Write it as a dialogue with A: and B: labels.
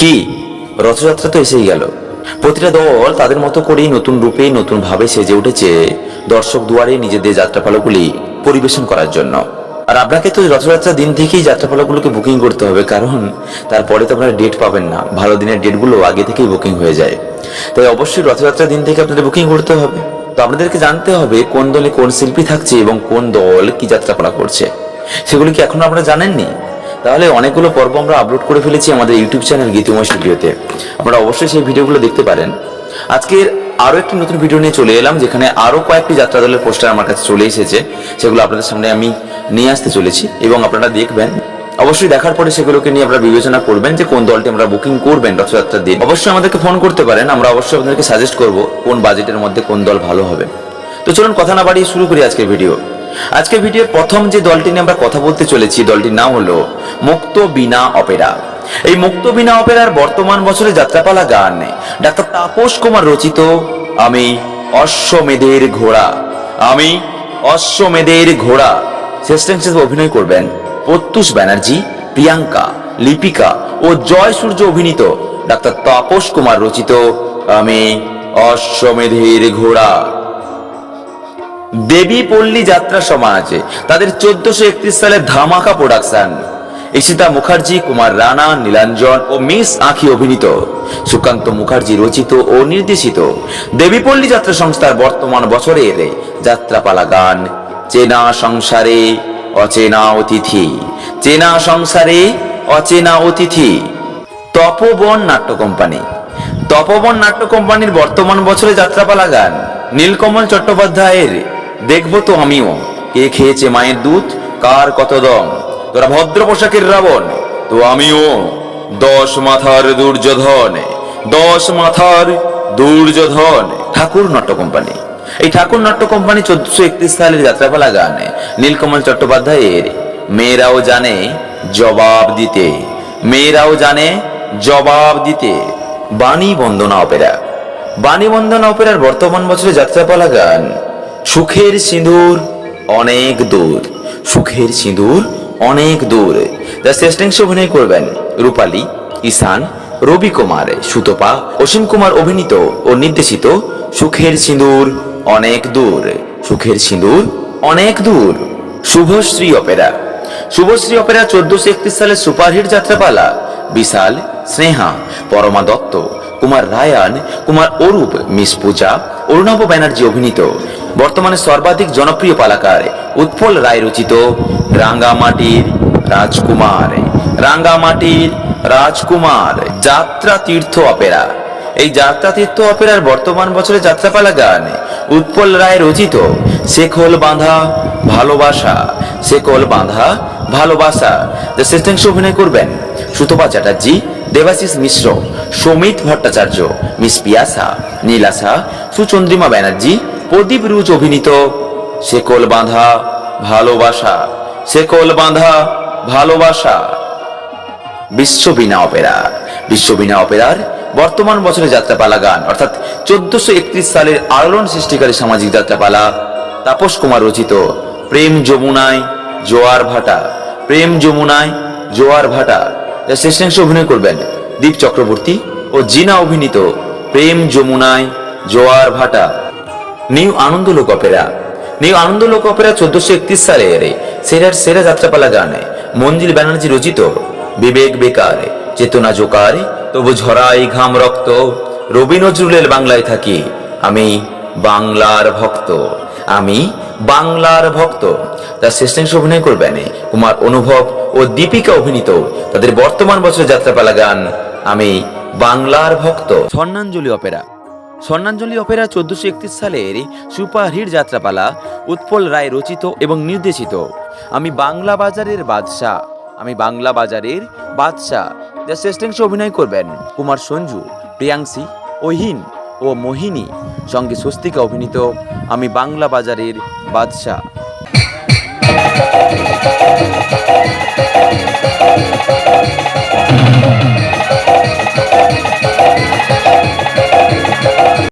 A: কি? রথযাত্রা তো এসেই গেল। প্রতিটা দল তাদের মতো করেই নতুন রূপে, নতুন ভাবে সেজে উঠেছে দর্শক দুয়ারে নিজেদের যাত্রাপালাগুলি পরিবেশন করার জন্য। আর আপনাকে তো রথযাত্রার দিন থেকেই যাত্রাপালাগুলোকে বুকিং করতে হবে, কারণ তারপরে তো আপনারা ডেট পাবেন না। ভালো দিনের ডেটগুলো আগে থেকেই বুকিং হয়ে যায়। তাই অবশ্যই রথযাত্রার দিন থেকে আপনাদের বুকিং করতে হবে। তো আপনাদেরকে জানতে হবে কোন দলে কোন শিল্পী থাকছে এবং কোন দল কি যাত্রাপালা করছে। সেগুলি কি এখনও আপনারা জানেননি? তাহলে অনেকগুলো পর্ব আমরা আপলোড করে ফেলেছি আমাদের ইউটিউব চ্যানেল গীতময় স্টুডিওতে। আপনারা অবশ্যই সেই ভিডিওগুলো দেখতে পারেন। আজকের আরও একটি নতুন ভিডিও নিয়ে চলে এলাম, যেখানে আরও কয়েকটি যাত্রা দলের পোস্টার আমার কাছে চলে এসেছে। সেগুলো আপনাদের সামনে আমি নিয়ে আসতে চলেছি এবং আপনারা দেখবেন। অবশ্যই দেখার পরে সেগুলোকে নিয়ে আপনারা বিবেচনা করবেন যে কোন দলটি আমরা বুকিং করবেন রথযাত্রার দিন। অবশ্যই আমাদেরকে ফোন করতে পারেন, আমরা অবশ্যই আপনাদেরকে সাজেস্ট করব কোন বাজেটের মধ্যে কোন দল ভালো হবে। তো চলুন কথা না বাড়িয়ে শুরু করি আজকের ভিডিও আজকের ভিডিওর প্রথম যে দলটি নিয়ে আমরা কথা বলতে চলেছি, দলটির নাম হলো মুক্ত বিনা অপেরা। এই মুক্ত বিনা অপেরার বর্তমান বছরে যাত্রাপালা গান। ডাক্তার তাপস কুমার রচিত, আমি অশ্বমেধের ঘোড়া। আমি অশ্বমেধের ঘোড়া। শ্রেষ্ঠ হিসেবে অভিনয় করবেন প্রত্যুষ ব্যানার্জি, প্রিয়াঙ্কা, লিপিকা ও জয় সূর্য অভিনীত ডাক্তার তাপস কুমার রচিত, আমি অশ্বমেধের ঘোড়া। দেবী পল্লী যাত্রা সমাজ তাদের চোদ্দশো একত্রিশ সালের ধামাকা প্রোডাকশন ঈশিতা মুখার্জি, কুমার রানা, নীলাঞ্জন ও মিস আঁখি অভিনীত। সুকান্ত মুখার্জি রচিত ও নির্দেশিত। দেবীপল্লী যাত্রা সংস্থার বর্তমান বছরের যাত্রাপালা গান, চেনা সংসারে অচেনা অতিথি, চেনা সংসারে অচেনা অতিথি। তপবন নাট্য কোম্পানি। তপবন নাট্য কোম্পানির বর্তমান বছরে যাত্রাপালা গান, নীলকমল চট্টোপাধ্যায়ের দেখব তো আমিও। কে খেয়েছে মায়ের দুধ? কার কত দম? তোরা ভদ্র পোশাকের রাবণ, তো আমিও। দশ মাথার দুর্যোধন, দশ মাথার দুর্যোধন। ঠাকুর নাট্য কোম্পানি। এই ঠাকুর নাট্য কোম্পানি চোদ্দশো একত্রিশ সালের যাত্রাপালা গান। নীলকমল চট্টোপাধ্যায়ের মেয়েরাও জানে জবাব দিতে। মেয়েরাও জানে জবাব দিতে। বাণী বন্দনা অপেরা। বাণী বন্দনা অপেরার বর্তমান বছরে যাত্রাপালা গান সুখের সিঁদুর অনেক দূর, সুখের সিঁদুর অনেক দূর। যা শ্রেষ্ঠাংশে অভিনয় করবেন রূপালী, ঈশান, রবি কুমার, সুতপা, অসীম কুমার অভিনীত ও নির্দেশিত সুখের সিঁদুর অনেক দূর, সুখের সিঁদুর অনেক দূর। শুভশ্রী অপেরা। শুভশ্রী অপেরা চোদ্দশো একত্রিশ সালের সুপারহিট যাত্রাপালা, বিশাল স্নেহা, পরমা দত্ত, কুমার রায়ান, কুমার অরূপ, মিস পূজা, অরুণাভ ব্যানার্জি অভিনীত। বর্তমানে সর্বাধিক জনপ্রিয় পালাকার উৎপল রায় রচিত রাঙ্গামাটির রাজকুমার। রাঙ্গামাটির রাজকুমার, যাত্রা তীর্থ অপেরা। এই যাত্রা তীর্থ অপেরার বর্তমান বছরে যাত্রাপালা গান উৎপল রায় রচিত শেখল বাঁধা ভালোবাসা শেখল বাঁধা ভালোবাসা যা শ্রেষ্ঠাংশ অভিনয় করবেন সুতপা চ্যাটার্জি, দেবাশিস মিশ্র, সমিত ভট্টাচার্য, মিস পিয়াসা নীলাসা সুচন্দ্রিমা ব্যানার্জি প্রদীপ রুজ অভিনীত শেকল বাঁধা ভালোবাসা শেকল বাঁধা ভালোবাসা। বিশ্ববীণা অপেরা বিশ্ববীণা অপেরার বর্তমান বছরের যাত্রাপালা গান, অর্থাৎ চোদ্দশো একত্রিশ সালের আলোড়ন সৃষ্টিকারী সামাজিক যাত্রাপালা, তাপস কুমার রচিত, প্রেম যমুনায় জোয়ার ভাটা, প্রেম যমুনায় জোয়ার ভাটা। যা শেষাংশে অভিনয় করবেন দীপ চক্রবর্তী ও জিনা অভিনীত, প্রেম যমুনায় জোয়ার ভাটা। New Anandalok opera. New Anandalok opera চোদ্দশো একত্রিশ সালের সেরার সেরা যাত্রাপালা গানে মঞ্জিল ব্যানার্জি রচিত বিবেক বেকার, চেতনা জোকার, তবু ঝরাই ঘাম রক্ত, রবি নজরুলের বাংলায় থাকি আমি বাংলার ভক্ত, আমি বাংলার ভক্ত। তার শ্রেষ্ঠাংশ অভিনয় করবেন কুমার অনুভব ও দীপিকা অভিনীত তাদের বর্তমান বছরের যাত্রাপালা গান, আমি বাংলার ভক্ত। স্বর্ণাঞ্জলি অপেরা। স্বর্ণাঞ্জলি অপেরা চোদ্দশো একত্রিশ সালের সুপারহিট যাত্রাপালা উৎপল রায় রচিত এবং নির্দেশিত। আমি বাংলা বাজারের বাদশাহ। আমি বাংলা বাজারের বাদশাহ। যা শ্রেষ্ঠাংশে অভিনয় করবেন কুমার সঞ্জু, প্রিয়াংশী ওহিন ও মোহিনী। সঙ্গে স্বস্তিকা অভিনীত আমি বাংলা বাজারের বাদশাহ।